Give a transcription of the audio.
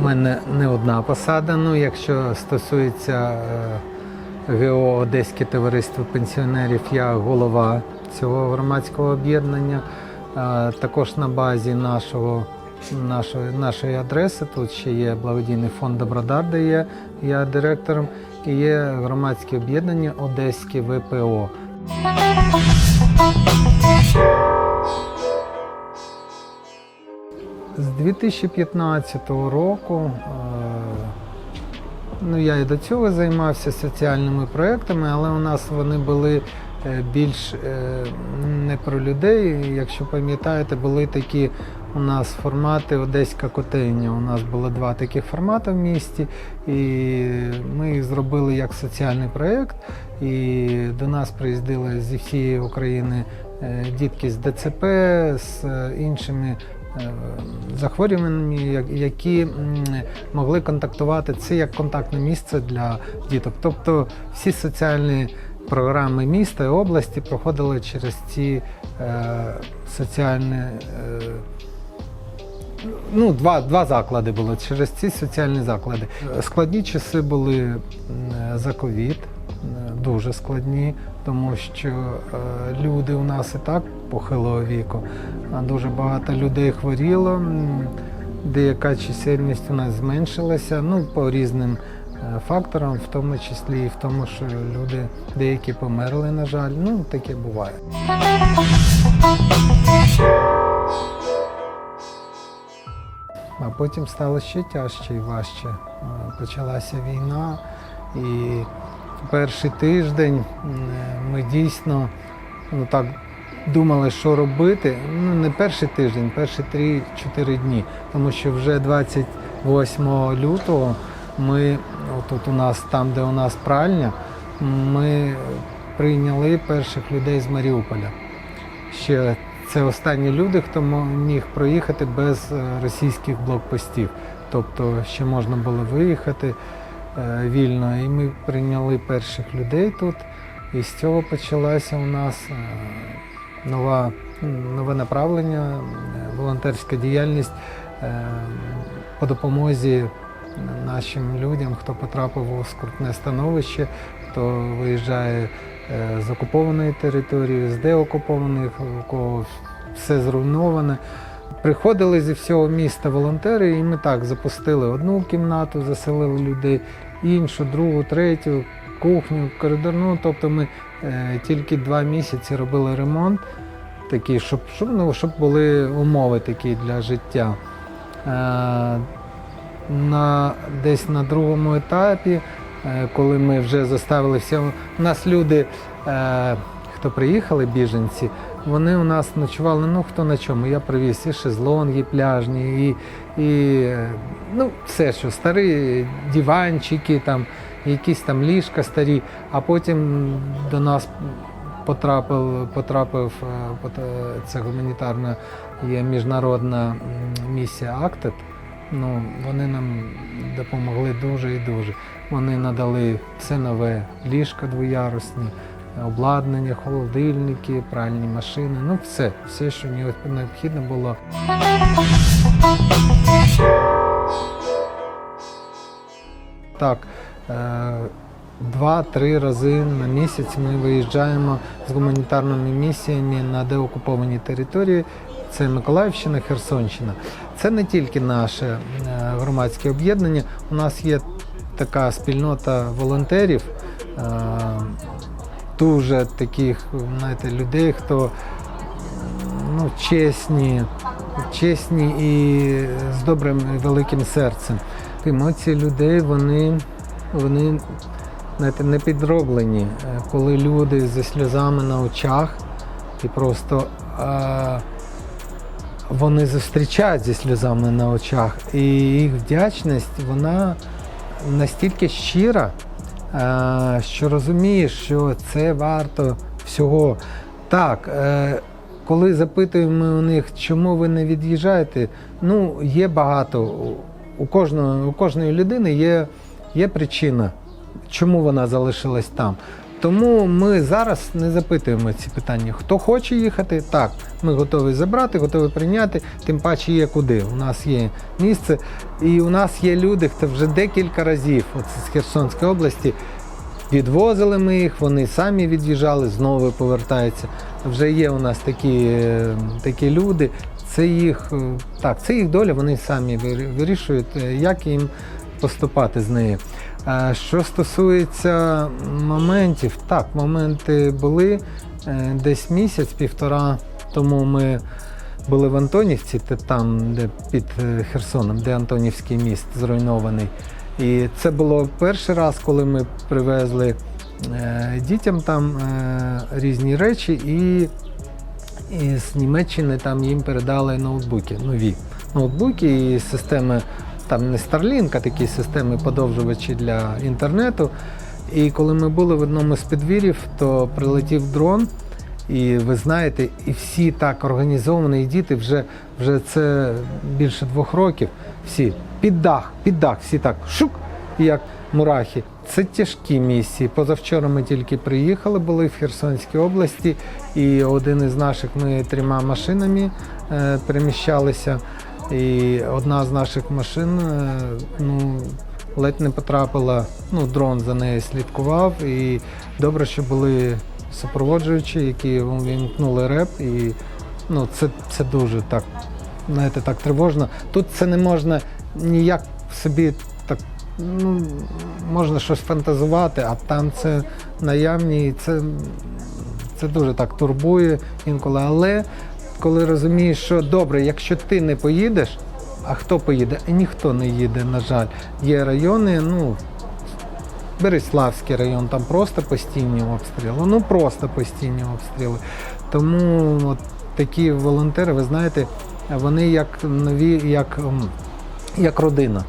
У мене не одна посада. Ну, якщо стосується е, ГО Одеське товариство пенсіонерів, я голова цього громадського об'єднання. Е, Також на базі нашого, нашої, нашої адреси тут ще є благодійний фонд Добродар, де є я директором, і є громадське об'єднання Одеське ВПО. З 2015 року е, ну, я і до цього займався соціальними проектами, але у нас вони були е, більш е, не про людей. Якщо пам'ятаєте, були такі у нас формати Одеська котельня. У нас було два таких формати в місті, і ми їх зробили як соціальний проєкт. І до нас приїздили зі всієї України дітки з ДЦП, з іншими захворюваннями, які могли контактувати. Це як контактне місце для діток. Тобто всі соціальні програми міста і області проходили через ці е, соціальні. Е, Ну, два, два заклади було через ці соціальні заклади. Складні часи були за ковід, е, дуже складні, тому що е, люди у нас і так похилого віку, дуже багато людей хворіло. Деяка чисельність у нас зменшилася, ну по різним е, факторам, в тому числі і в тому, що люди деякі померли, на жаль. Ну таке буває. А потім стало ще тяжче і важче. Е, Почалася війна, і перший тиждень ми дійсно ну, так думали, що робити. Ну, не перший тиждень, перші 3-4 дні. Тому що вже 28 лютого ми, отут у нас, там, де у нас пральня, ми прийняли перших людей з Маріуполя. Ще це останні люди, хто міг проїхати без е, російських блокпостів. Тобто ще можна було виїхати вільно. І ми прийняли перших людей тут. І з цього почалася у нас е, нова, нове направлення, е, волонтерська діяльність е, по допомозі нашим людям, хто потрапив у скрутне становище, хто виїжджає е, з окупованої території, з деокупованих, у кого все зруйноване. Приходили зі всього міста волонтери, і ми так запустили одну кімнату, заселили людей, іншу, другу, третю, кухню, коридорну. Тобто ми е, тільки два місяці робили ремонт, такий, щоб, щоб, ну, щоб були умови такі для життя. Е, на, десь на другому етапі, е, коли ми вже заставили всі, у нас люди, е, хто приїхали, біженці, вони у нас ночували, ну хто на чому. Я привіз і шезлонги пляжні, і, і ну, все, що старі диванчики, там, якісь там ліжка старі, а потім до нас потрапив, потрапив е, е, це гуманітарна є міжнародна місія Актед. Ну, вони нам допомогли дуже і дуже. Вони надали все нове, ліжка двоярусні, обладнання, холодильники, пральні машини. Ну, все, все, що необхідно було. Так, е, два-три рази на місяць ми виїжджаємо з гуманітарними місіями на деокуповані території. Це Миколаївщина, Херсонщина. Це не тільки наше е, громадське об'єднання. У нас є така спільнота волонтерів, е, дуже таких знаєте, людей, хто ну, чесні, чесні і з добрим і великим серцем. Емоції людей вони, вони знаєте, не підроблені, Е, коли люди зі сльозами на очах і просто е, вони зустрічають зі сльозами на очах. І їх вдячність вона настільки щира, що розумієш, що це варто всього. Так, е, коли запитуємо у них, чому ви не від'їжджаєте, ну є багато. У- кожної, у кожної людини є, є причина, чому вона залишилась там. Тому ми зараз не запитуємо ці питання. Хто хоче їхати, так, ми готові забрати, готові прийняти, тим паче є куди. У нас є місце, і у нас є люди, хто вже декілька разів з Херсонської області. Відвозили ми їх, вони самі від'їжджали, знову повертаються. Вже є у нас такі, такі люди. Це їх е, так, це їх доля, вони самі вирішують, е, як їм поступати з нею. Що стосується моментів, так, моменти були Е, десь місяць-півтора тому ми були в Антонівці, там, де під е, Херсоном, де Антонівський міст зруйнований. І це було перший раз, коли ми привезли е, дітям там різні речі, і з Німеччини там їм передали ноутбуки, нові ноутбуки і системи, там не Starlink, а такі системи подовжувачі для інтернету. І коли ми були в одному з підвір'їв, то прилетів дрон. І ви знаєте, і всі так організовані, і діти вже, вже це більше двох років. Всі під дах, під дах, всі так шук, як мурахи. Це тяжкі місії. Позавчора ми тільки приїхали, були в Херсонській області, і один із наших ми трьома машинами е, переміщалися. І одна з наших машин е, ну, ледь не потрапила, ну, дрон за нею слідкував. І добре, що були супроводжуючі, які вімкнули реп, і ну, це, це дуже так, знаєте, так тривожно. Тут це не можна ніяк собі так. Ну, можна щось фантазувати, а там це наявні, і це, це дуже так турбує інколи. Але коли розумієш, що добре, якщо ти не поїдеш, а хто поїде? І ніхто не їде, на жаль. Є райони, ну, Береславський район, там просто постійні обстріли. Ну просто постійні обстріли. Тому от такі волонтери, ви знаєте, вони як нові, як, як родина.